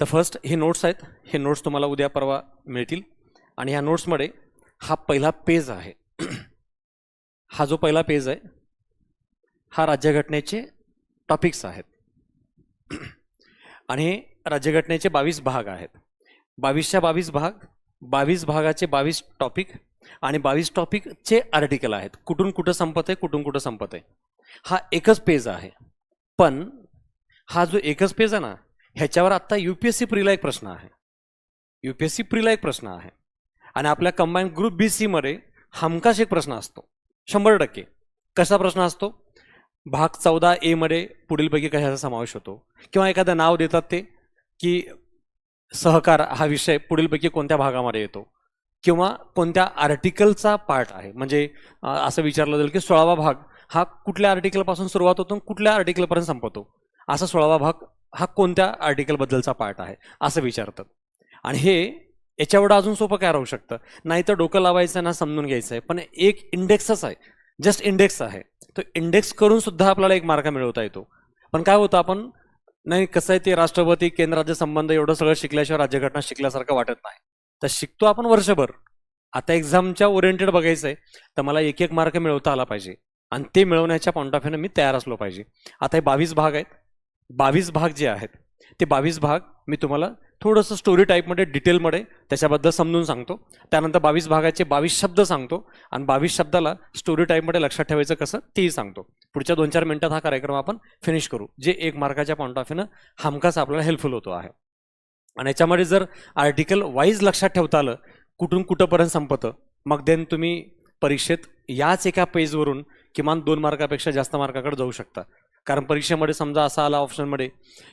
तर फर्स्ट हे नोट्स आहेत. हे नोट्स तुम्हाला उद्या परवा मिळतील. आणि ह्या नोट्समध्ये हा पहिला पेज आहे. हा जो पहिला पेज आहे हा राज्यघटनेचे टॉपिक्स आहेत. आणि हे राज्यघटनेचे बावीस भाग आहेत. बावीसच्या बावीस भाग बावीस भागाचे बावीस टॉपिक आणि बावीस टॉपिकचे आर्टिकल आहेत. कुठून कुठं संपत आहे कुठून कुठं संपत आहे. हा एकच पेज आहे. पण हा जो एकच पेज आहे ना ह्याच्यावर आत्ता यू पी एस सी प्रीला एक प्रश्न आहे. यू पी एस सी प्रीला एक प्रश्न आहे. आणि आपल्या कंबाईन ग्रुप बी सीमध्ये हमखास एक प्रश्न असतो. शंभर टक्के. कसा प्रश्न असतो? भाग चौदा एमध्ये पुढीलपैकी कशाचा समावेश होतो? किंवा एखादं नाव देतात ते की सहकार हा विषय पुढीलपैकी कोणत्या भागामध्ये येतो? किंवा कोणत्या आर्टिकलचा पार्ट आहे? म्हणजे असं विचारलं जाईल की सोळावा भाग हा कुठल्या आर्टिकलपासून सुरुवात होतो कुठल्या आर्टिकलपर्यंत संपतो? असा सोळावा भाग हा कोणत्या आर्टिकलबद्दलचा पार्ट आहे असं विचारतात. आणि हे याच्यावर अजून सोपं काय राहू शकतं? नाही तर डोकं लावायचं ना समजून घ्यायचं आहे पण एक इंडेक्सच आहे जस्ट इंडेक्स आहे. तो इंडेक्स करून सुद्धा आपल्याला एक मार्क मिळवता येतो. पण काय होतं आपण नाही कसं आहे ते राष्ट्रपती केंद्र राज्य संबंध एवढं सगळं शिकल्याशिवाय राज्यघटना शिकल्यासारखं वाटत नाही. तर शिकतो आपण वर्षभर. आता एक्झामच्या ओरिएंटेड बघायचं आहे तर मला एक एक मार्क मिळवता आला पाहिजे. आणि ते मिळवण्याच्या पॉईंट ऑफ व्ह्यूनं मी तयार असलो पाहिजे. आता हे बावीस भाग आहेत. बावीस भाग जे आहेत ते बावीस भाग मी तुम्हाला थोडंसं स्टोरी टाईपमध्ये डिटेलमध्ये त्याच्याबद्दल समजून सांगतो. त्यानंतर बावीस भागाचे बावीस शब्द सांगतो आणि बावीस शब्दाला स्टोरी टाईपमध्ये लक्षात ठेवायचं कसं तेही सांगतो. पुढच्या दोन चार मिनिटात हा कार्यक्रम आपण फिनिश करू जे एक मार्काच्या पॉईंट ऑफ व्ह्यूनं हमखास आपल्याला हेल्पफुल होतो आहे. आणि याच्यामध्ये जर आर्टिकल वाईज लक्षात ठेवता आलं कुठून कुठंपर्यंत संपतं मग देन तुम्ही परीक्षेत याच एका पेजवरून किमान दोन मार्कापेक्षा जास्त मार्काकडे जाऊ शकता. कारण परीक्षेमध्ये समजा असा आला ऑप्शनमध्ये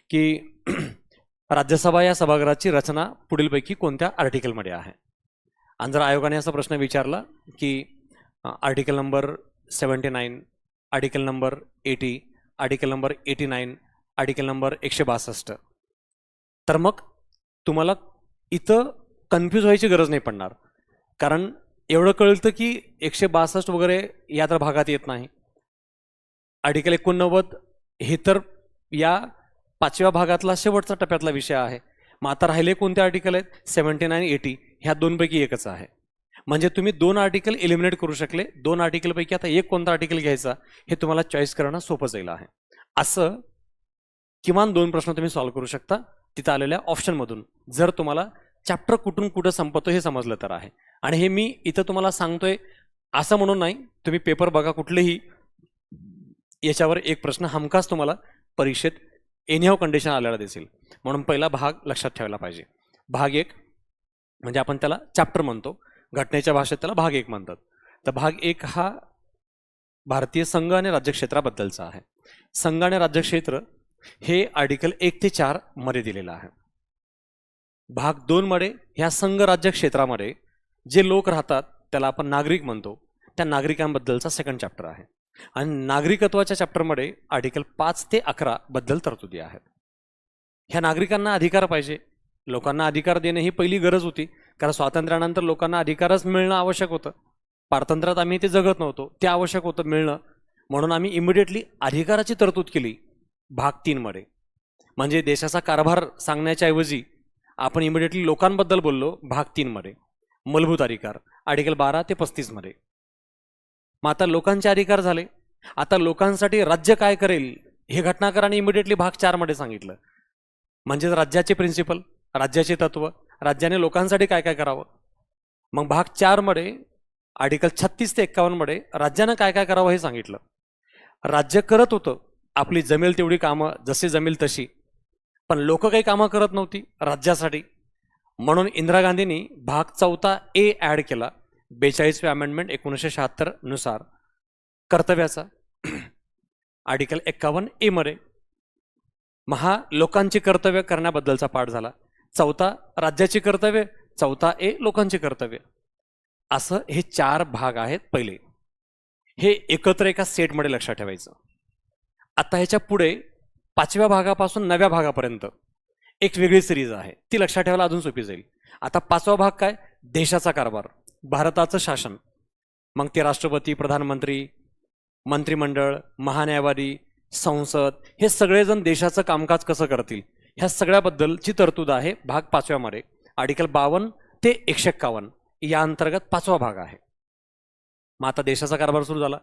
की राज्यसभा या सभागृहाची रचना पुढीलपैकी कोणत्या आर्टिकलमध्ये आहे? आणि जर आयोगाने असा प्रश्न विचारला की article number seventy nine article number eighty article number eighty nine article number एकशे बासष्ट तर मग तुम्हाला इथं कन्फ्यूज व्हायची गरज नाही पडणार. कारण एवढं कळतं की एकशे बासष्ट वगैरे या तर भागात येत नाही. आर्टिकल एकोणनव्वद हे तर या पाचव्या भागातला शेवटचा टप्प्यातला विषय आहे. मग आता राहिले कोणते आर्टिकल आहेत? Seventy nine eighty. ह्या दोनपैकी एकच आहे. म्हणजे तुम्ही दोन आर्टिकल एलिमिनेट करू शकले. दोन आर्टिकलपैकी आता एक कोणता आर्टिकल घ्यायचा हे तुम्हाला चॉईस करणं सोपं जाईल आहे. असं किमान दोन प्रश्न तुम्ही सॉल्व्ह करू शकता तिथं आलेल्या ऑप्शनमधून जर तुम्हाला चॅप्टर कुठून कुठं संपतो हे समजलं तर आहे. आणि हे मी इथं तुम्हाला सांगतोय असं म्हणून नाही. तुम्ही पेपर बघा कुठलेही. याच्यावर एक प्रश्न हमखास तुम्हाला परीक्षेत एनिहाव कंडिशन आलेला दिसेल. म्हणून पहिला भाग लक्षात ठेवायला पाहिजे. भाग एक म्हणजे आपण त्याला चॅप्टर म्हणतो. घटनेच्या भाषेत त्याला भाग एक म्हणतात. तर भाग एक हा भारतीय संघ आणि राज्यक्षेत्राबद्दलचा आहे. संघ आणि राज्यक्षेत्र हे आर्टिकल एक ते चारमध्ये दिलेलं आहे. भाग दोनमध्ये ह्या संघ राज्य क्षेत्रामध्ये जे लोक राहतात त्याला आपण नागरिक म्हणतो. त्या नागरिकांबद्दलचा सेकंड चॅप्टर आहे. आणि नागरिकत्वाच्या चॅप्टरमध्ये आर्टिकल पाच ते अकरा बद्दल तरतुदी आहेत. ह्या नागरिकांना अधिकार पाहिजे. लोकांना अधिकार देणे ही पहिली गरज होती. कारण स्वातंत्र्यानंतर लोकांना अधिकारच मिळणं आवश्यक होतं. पारतंत्र्यात आम्ही ते जगत नव्हतो. ते आवश्यक होतं मिळणं. म्हणून आम्ही इमिडिएटली अधिकाराची तरतूद केली. भाग तीनमध्ये म्हणजे देशाचा कारभार सांगण्याच्या ऐवजी आपण इमिडिएटली लोकांबद्दल बोललो. भाग तीनमध्ये मूलभूत अधिकार. आर्टिकल बारा ते पस्तीसमध्ये मग आता लोकांचे अधिकार झाले. आता लोकांसाठी राज्य काय करेल हे घटनाकाराने इमिडिएटली भाग चारमध्ये सांगितलं. म्हणजेच राज्याचे प्रिन्सिपल राज्याचे तत्व राज्याने लोकांसाठी काय काय करावं. मग भाग चारमध्ये आर्टिकल छत्तीस ते एक्कावन्नमध्ये राज्यानं काय काय करावं हे सांगितलं. राज्य करत होतं. आपली जमेल तेवढी कामं जशी जमेल तशी. पण लोक काही कामं करत नव्हती राज्यासाठी. म्हणून इंदिरा गांधींनी भाग चौथा ए ॲड केला. बेचाळीसवे अमेंडमेंट एकोणीसशे शहात्तरनुसार कर्तव्याचा. आर्टिकल एक्कावन्न ए मध्ये महा लोकांची कर्तव्य करण्याबद्दलचा पाठ झाला. चौथा राज्याची कर्तव्य चौथा ए लोकांची कर्तव्य. असं हे चार भाग आहेत पहिले. हे एकत्र एका सेटमध्ये लक्षात ठेवायचं. आता ह्याच्या पुढे पाचव्या भागापासून नव्या भागापर्यंत एक वेगळी सिरीज आहे. ती लक्षात ठेवायला अजून सोपी जाईल. आता पाचवा भाग काय? देशाचा कारभार. भारताचं शासन. मग ते राष्ट्रपती प्रधानमंत्री मंत्रिमंडळ महान्यायवादी संसद हे सगळेजण देशाचं कामकाज कसं करतील? ह्या सगळ्याबद्दलची तरतूद आहे भाग पाचव्यामध्ये. आर्टिकल बावन्न ते एकशे एक्कावन्न. या अंतर्गत पाचवा भाग आहे. मग आता देशाचा कारभार सुरू झाला.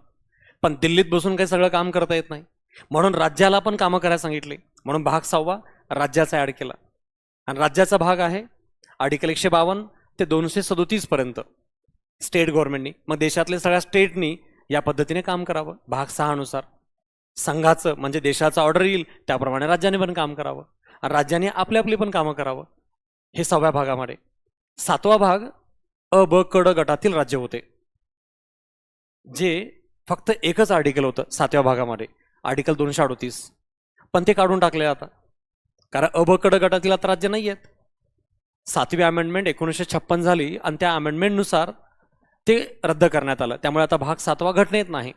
पण दिल्लीत बसून काही सगळं काम करता येत नाही. म्हणून राज्याला पण कामं करायला सांगितले. म्हणून भाग सहावा राज्याचा ॲड केला. आणि राज्याचा भाग आहे आर्टिकल एकशे बावन्न ते दोनशे सदोतीसपर्यंत स्टेट गव्हर्नमेंटनी मग देशातल्या सगळ्या स्टेटनी या पद्धतीने काम करावं. भाग सहानुसार संघाचं म्हणजे देशाचं ऑर्डर येईल त्याप्रमाणे राज्याने पण काम करावं. आणि राज्याने आपले आपली पण कामं करावं. हे सहाव्या भागामध्ये. सातवा भाग अ ब कड गटातील राज्य होते. जे फक्त एकच आर्टिकल होतं सातव्या भागामध्ये. आर्टिकल दोनशे अडोतीस. पण ते काढून टाकले आता. कारण अ ब कड गटातील आता राज्य नाही आहेत सातवी अमेंडमेंट एकोणीसशे छप्पन झाली आणि त्या अमेंडमेंटनुसार ते रद्द करण्यात आलं. त्यामुळे आता भाग सातवा घटनेत नाही.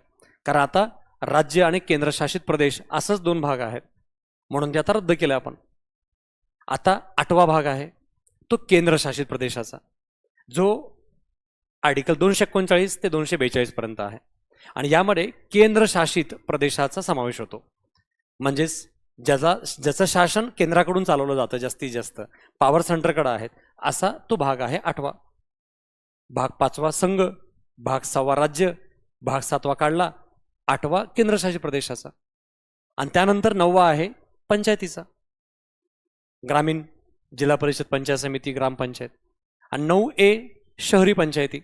कारण आता राज्य आणि केंद्रशासित प्रदेश असंच दोन भाग आहेत. म्हणून ते आता रद्द केलं आपण. आता आठवा भाग आहे तो केंद्रशासित प्रदेशाचा. जो आर्टिकल दोनशे एकोणचाळीस ते दोनशे बेचाळीसपर्यंत आहे. आणि यामध्ये केंद्रशासित प्रदेशाचा समावेश होतो. म्हणजेच ज्याचा ज्याचं शासन केंद्राकडून चालवलं जातं जास्तीत जास्त पॉवर सेंटरकडं आहेत असा तो भाग आहे आठवा. भाग पाचवा संघ भाग सहावा राज्य भाग सातवा काढला आठवा केंद्रशासित प्रदेशाचा. आणि त्यानंतर नववा आहे पंचायतीचा. ग्रामीण जिल्हा परिषद पंचायत समिती ग्रामपंचायत आणि नऊ ए शहरी पंचायती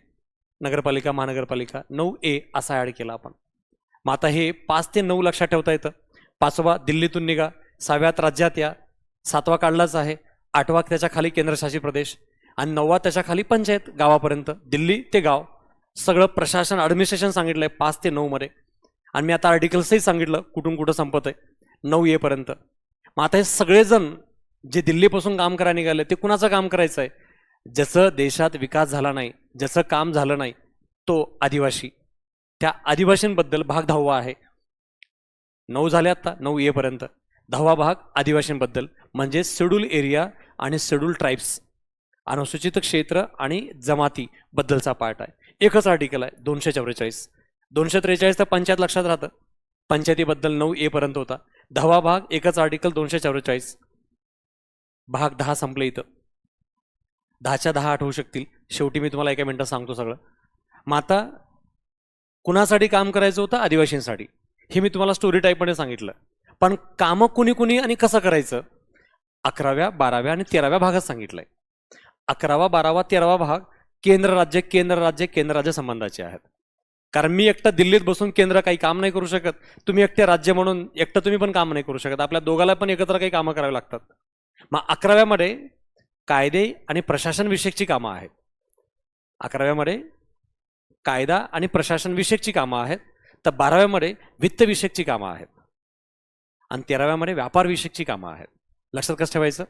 नगरपालिका महानगरपालिका नऊ ए असा ॲड केला आपण. मग आता हे पाच ते नऊ लक्षात ठेवता येतं. पाचवा दिल्लीतून निघा सहाव्यात राज्यात या सातवा काढलाच आहे आठवा त्याच्याखाली केंद्रशासित प्रदेश आणि नववा त्याच्याखाली पंचायत गावापर्यंत. दिल्ली ते गाव. सगळं प्रशासन ॲडमिनिस्ट्रेशन सांगितलं आहे पाच ते नऊमध्ये आणि मी आता आर्टिकल्सही सांगितलं कुठून कुठं संपत आहे नऊ येपर्यंत मग आता हे सगळेजण जे दिल्लीपासून काम करायला निघाले ते कुणाचं काम करायचं आहे ज्याचं देशात विकास झाला नाही ज्याचं काम झालं नाही तो आदिवासी. त्या आदिवासींबद्दल भाग दहावा आहे. नऊ झाले आता नऊ येपर्यंत दहावा भाग आदिवासींबद्दल. म्हणजे शेड्यूल एरिया आणि शेड्यूल ट्राईब्स अनुसूचित क्षेत्र आणि जमाती बद्दलचा पार्ट आहे. एकच आर्टिकल आहे दोनशे चौवेचाळीस दोनशे त्रेचाळीस तर पंचायत लक्षात राहतं. पंचायतीबद्दल नऊ ए पर्यंत होता. दहावा भाग एकच आर्टिकल दोनशे चौवेचाळीस भाग दहा संपले इथं. दहाच्या दहा आठवू शकतील. शेवटी मी तुम्हाला एका मिनटात सांगतो सगळं. मग आता कुणासाठी काम करायचं होतं? आदिवासींसाठी. हे मी तुम्हाला स्टोरी टाईपमध्ये सांगितलं. पण कामं कुणी कुणी आणि कसं करायचं? अकराव्या बाराव्या आणि तेराव्या भागात सांगितलं आहे अकरावा बारावा तेरावा भाग केंद्र राज्य केंद्र राज्य केंद्र राज्य संबंधाचे आहेत. कारण मी एकटा दिल्लीत बसून केंद्र काही काम नाही करू शकत. तुम्ही एकटे राज्य म्हणून एकटं तुम्ही पण काम नाही करू शकत. आपल्या दोघाला पण एकत्र काही कामं करावी लागतात. मग अकराव्यामध्ये कायदे आणि प्रशासनविषयकची कामं आहेत. अकराव्यामध्ये कायदा आणि प्रशासनविषयकची कामं आहेत. तर बाराव्यामध्ये वित्तविषयकची कामं आहेत. आणि तेराव्यामध्ये व्यापारविषयकची कामं आहेत. लक्षात कसं ठेवायचं?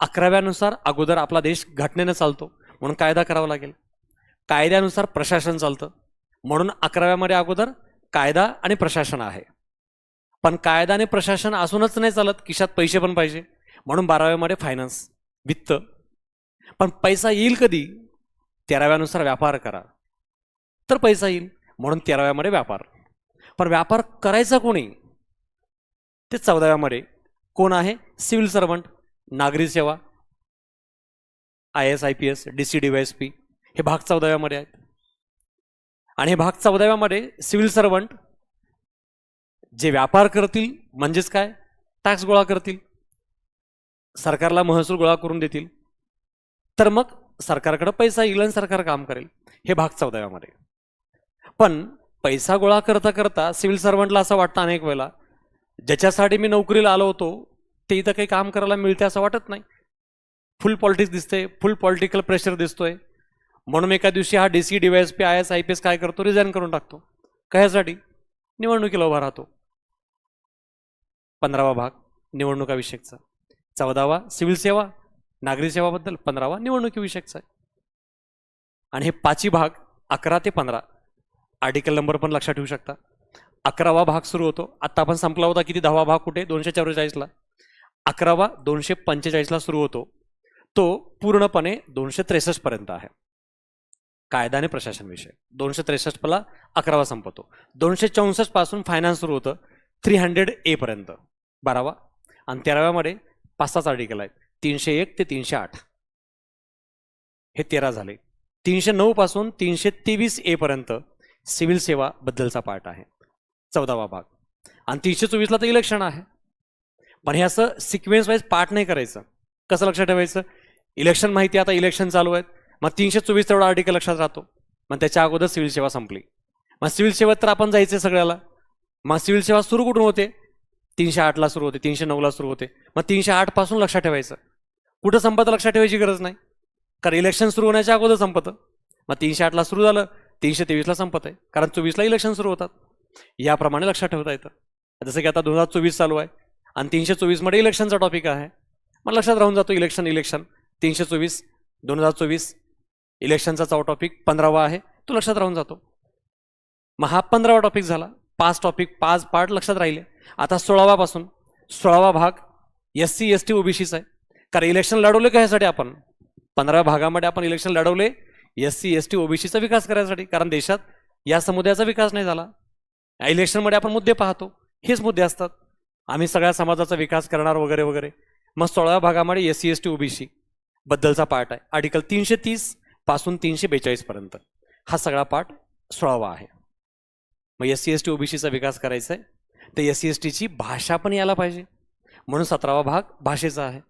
अकराव्यानुसार अगोदर आपला देश घटनेनं चालतो. म्हणून कायदा करावा लागेल. कायद्यानुसार प्रशासन चालतं. म्हणून अकराव्यामध्ये अगोदर कायदा आणि प्रशासन आहे. पण कायदा आणि प्रशासन असूनच नाही चालत खिशात पैसे पण पाहिजे. म्हणून बाराव्यामध्ये फायनान्स वित्त. पण पैसा येईल कधी? तेराव्यानुसार व्यापार करा. तर पैसा येईल. म्हणून तेराव्यामध्ये व्यापार. पण व्यापार करायचा कोणी? ते चौदाव्यामध्ये. कोण आहे? सिव्हिल सर्वंट नागरी सेवा I S I P S D C D Y S P हे भाग चौदाव्यामध्ये आहेत. आणि हे भाग चौदाव्यामध्ये सिव्हिल सर्वंट जे व्यापार करतील म्हणजेच काय? टॅक्स गोळा करतील. सरकारला महसूल गोळा करून देतील. तर मग सरकारकडे पैसा येईल आणि सरकार काम करेल. हे भाग चौदाव्यामध्ये. पण पैसा गोळा करता करता सिव्हिल सर्वंटला असं वाटतं अनेक वेळेला ज्याच्यासाठी मी नोकरीला आलो होतो ते इथं काही काम करायला मिळते असं वाटत नाही. फुल पॉलिटिक्स दिसते फुल पॉलिटिकल प्रेशर दिसतोय. म्हणून एका दिवशी हा D C D Y S P I S I P S काय करतो रिझाईन करून टाकतो. कशासाठी? निवडणुकीला उभा राहतो. पंधरावा भाग निवडणुकाविषयकचा चौदावा सिव्हिल सेवा नागरी सेवाबद्दल पंधरावा निवडणुकीविषयकचा आहे आणि हे पाचही भाग अकरा ते पंधरा. आर्टिकल नंबर पण लक्षात ठेवू शकता. अकरावा भाग सुरू होतो. आत्ता आपण संपला होता किती? दहावा भाग कुठे? दोनशे चौवेचाळीसला. अकरावा दोनशे पंचेचाळीसला सुरू होतो. तो पूर्णपणे दोनशे त्रेसष्टपर्यंत आहे. कायदा आणि प्रशासन विषय. दोनशे त्रेसष्टला अकरावा संपतो. दोनशे चौसष्टपासून फायनान्स सुरू होतं. थ्री हंड्रेड ए पर्यंत बारावा. आणि तेराव्यामध्ये पाच सहाच आर्टिकल आहेत. तीनशे एक ते तीनशे आठ हे तेरा झाले. तीनशे नऊ पासून तीनशे तेवीस ए पर्यंत सिव्हिल सेवा बद्दलचा पार्ट आहे. चौदावा भाग. आणि तीनशे चोवीसला तर इलेक्शन आहे. पण हे असं सिक्वेन्स वाईज पार्ट नाही करायचं. कसं लक्षात ठेवायचं? इलेक्शन माहिती आता इलेक्शन चालू आहेत. मग तीनशे चोवीस तेवढा आर्टिकल लक्षात राहतो. मग त्याच्या अगोदर सिव्हिल सेवा संपली. मग सिव्हिल सेवेत तर आपण जायचं सगळ्याला. मग सिव्हिल सेवा सुरू कुठून होते? तीनशे आठला सुरू होते तीनशे नऊला सुरू होते. मग तीनशे आठपासून लक्षात ठेवायचं. कुठं संपतं लक्षात ठेवायची गरज नाही. कारण इलेक्शन सुरू होण्याच्या अगोदर संपतं. मग तीनशे आठला सुरू झालं तीनशे तेवीसला संपत आहे. कारण चोवीसला इलेक्शन सुरू होतात. याप्रमाणे लक्षात ठेवता येतं. जसं की आता दोन हजार चोवीस चालू आहे. आणि तीनशे चोवीसमध्ये इलेक्शनचा टॉपिक आहे. मग लक्षात राहून जातो इलेक्शन इलेक्शन. तीनशे चोवीस दोन हजार चोवीस इलेक्शनचा चौ टॉपिक पंधरावा आहे. तो लक्षात राहून जातो. मग हा पंधरावा टॉपिक झाला. पाच टॉपिक पाच पार्ट लक्षात राहिले. आता सोळावापासून सोळावा भाग एस सी एस टी ओबीसीचा आहे. कारण इलेक्शन लढवले कशासाठी ह्यासाठी आपण? पंधराव्या भागामध्ये आपण इलेक्शन लढवले एस सी एस टी ओबीसीचा विकास करायसाठी. कारण देशात या समुदायाचा विकास नाही झाला. इलेक्शनमध्ये आपण मुद्दे पाहतो. हेच मुद्दे असतात. आम्ही सगळ्या समाजाचा विकास करणार वगैरे वगैरे. मग सोळाव्या भागामध्ये S C S T OBC बद्दलचा पार्ट आहे. आर्टिकल तीनशे तीसपासून तीनशे बेचाळीसपर्यंत हा सगळा पार्ट सोळावा आहे. मग एस सी एस टी ओबीसीचा विकास करायचा आहे. तर एस सी एस टीची भाषा पण यायला पाहिजे. म्हणून सतरावा भाग भाषेचा आहे.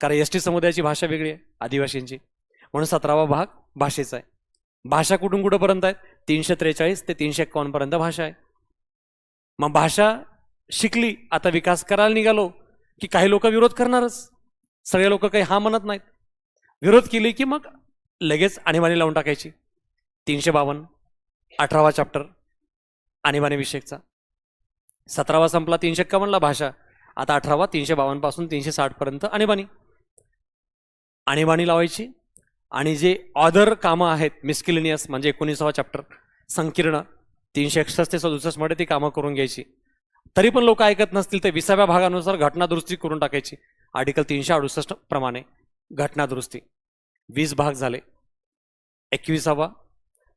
कारण एस टी समुदायाची भाषा वेगळी आहे आदिवासींची. म्हणून सतरावा भाग भाषेचा आहे. भाषा कुठून कुठंपर्यंत आहेत तीनशे त्रेचाळीस ते तीनशे एक्कावन्नपर्यंत भाषा आहे. मग भाषा शिकली आता विकास करायला निघालो की काही लोक विरोध करणारच. सगळे लोक काही हा म्हणत नाहीत. विरोध केली की मग लगेच आणीबाणी लावून टाकायची. तीनशे बावन्न अठरावा चॅप्टर आणीबाणीविषयकचा सतरावा संपला तीनशे एक्कावन्नला भाषा. आता अठरावा तीनशे बावन्नपासून तीनशे साठपर्यंत आणीबाणी. आणीबाणी लावायची आणि जे ऑदर कामं आहेत मिस्किलिनियस म्हणजे एकोणीसावा चॅप्टर संकीर्ण तीनशे एकसष्ट ते सदुसष्टमध्ये ती कामं करून घ्यायची. तरी पण लोक ऐकत नसतील तर विसाव्या भागानुसार घटनादुरुस्ती करून टाकायची. आर्टिकल तीनशे अडुसष्ट प्रमाणे घटनादुरुस्ती. वीस भाग झाले. एकविसावा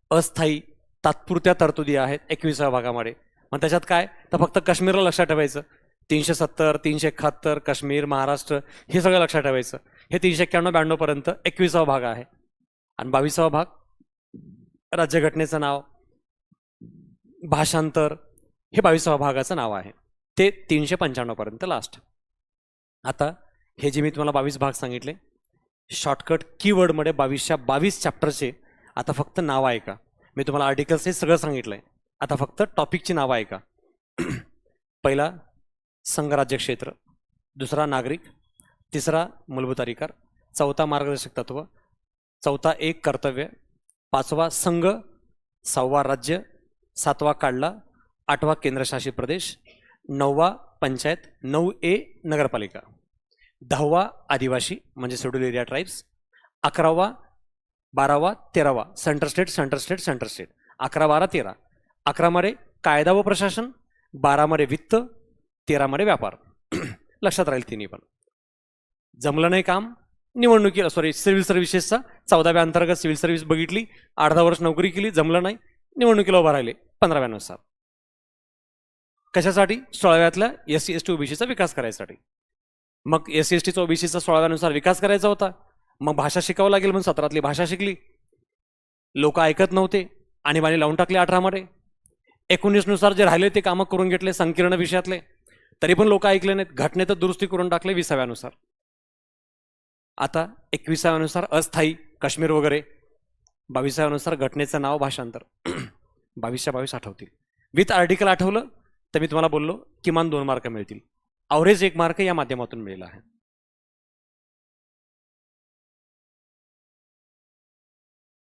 अस्थायी तात्पुरत्या तरतुदी आहेत एकविसाव्या भागामध्ये. मग त्याच्यात काय? तर फक्त काश्मीरला लक्षात ठेवायचं. तीनशे सत्तर तीनशे एकाहत्तर काश्मीर महाराष्ट्र हे सगळं लक्षात ठेवायचं. हे तीनशे एक्क्याण्णव ब्याण्णवपर्यंत एकविसावा भाग आहे. आणि बावीसावा भाग राज्यघटनेचं नाव भाषांतर हे बावीसावा भागाचं नाव आहे. ते तीनशे पंच्याण्णवपर्यंत लास्ट आता हे जे मी तुम्हाला बावीस भाग सांगितले शॉर्टकट कीवर्डमध्ये बावीसच्या बावीस चॅप्टरचे आता फक्त नाव ऐका मी तुम्हाला आर्टिकल्स हे सगळं सांगितलं आहे आता फक्त टॉपिकची नावं ऐका पहिला संघराज्य क्षेत्र. दुसरा नागरिक. तिसरा मूलभूत अधिकार चौथा मार्गदर्शक तत्व. चौथा एक कर्तव्य. पाचवा संघ. सहावा राज्य. सातवा काढला. आठवा केंद्रशासित प्रदेश नववा पंचायत नऊ ए नगरपालिका दहावा आदिवासी म्हणजे शेड्यूल एरिया ट्राईब्स अकरावा बारावा तेरावा centre state centre state centre state अकरा बारा तेरा. अकरामध्ये कायदा व प्रशासन बारामध्ये वित्त तेरामध्ये व्यापार. लक्षात राहील तिन्ही पण. जमलं नाही काम निवडणुकीला सॉरी सिव्हिल सर्व्हिसेसचा चौदाव्या अंतर्गत सिव्हिल सर्व्हिस बघितली अर्धा वर्ष नोकरी केली जमलं नाही निवडणुकीला उभा राहिले पंधराव्यानुसार कशासाठी? सोळाव्यातल्या एस सी एस टी ओबीसीचा विकास करायसाठी. मग एस सी एस टीचा ओबीसीचा सोळाव्यानुसार विकास करायचा होता. मग भाषा शिकावं लागेल म्हणून सतरातली भाषा शिकली. लोक ऐकत नव्हते. आणीबाणी लावून टाकले अठरामध्ये. एकोणीसनुसार जे राहिले ते कामं करून घेतले संकीर्ण विषयातले. तरी पण लोक ऐकले नाहीत. घटने तर दुरुस्ती करून टाकले विसाव्यानुसार. आता एकविसाव्यानुसार अस्थायी काश्मीर वगैरे. बावीसाव्यानुसार घटनेचं नाव भाषांतर. बावीसच्या बावीस आठवतील. विथ आर्टिकल आठवलं तर मी तुम्हाला बोललो किमान दोन मार्क मिळतील. अवरेज एक मार्क या माध्यमातून मिळेल आहे.